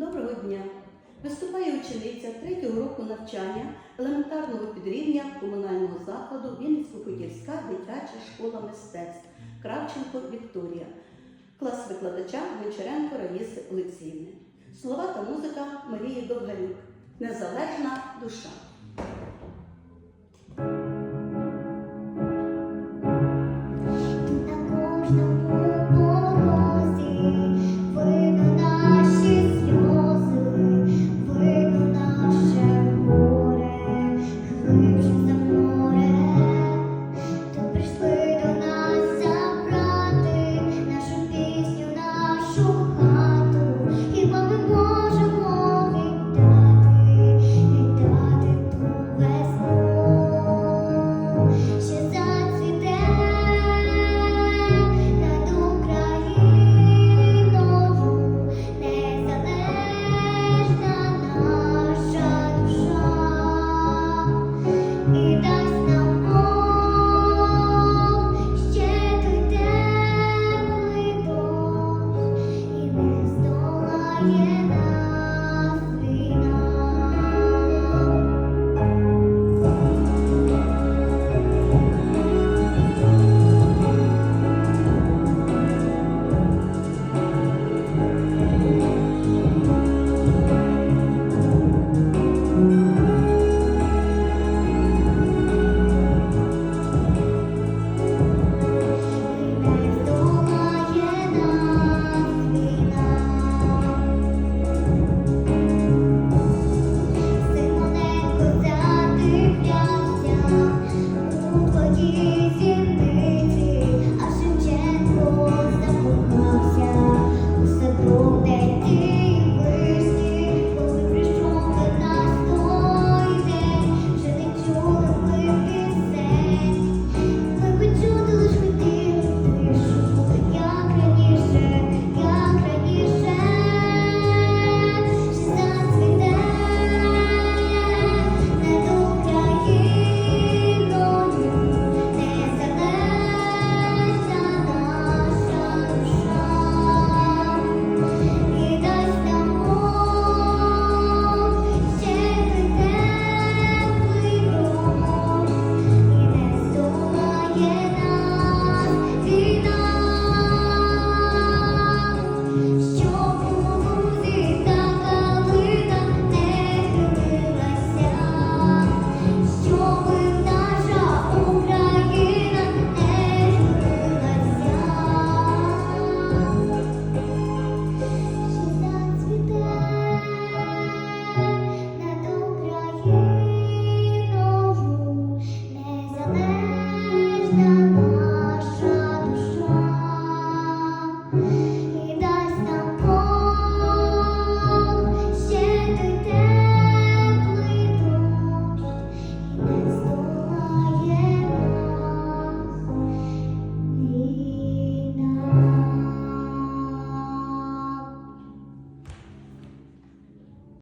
Доброго дня! Виступає учениця третього року навчання елементарного підрівня комунального закладу Вінницько-Подільська дитяча школа мистецтв Кравченко Вікторія, клас викладача Гончаренко Раїси Олексіївни. Слова та музика Марії Довгарюк. Незалежна душа.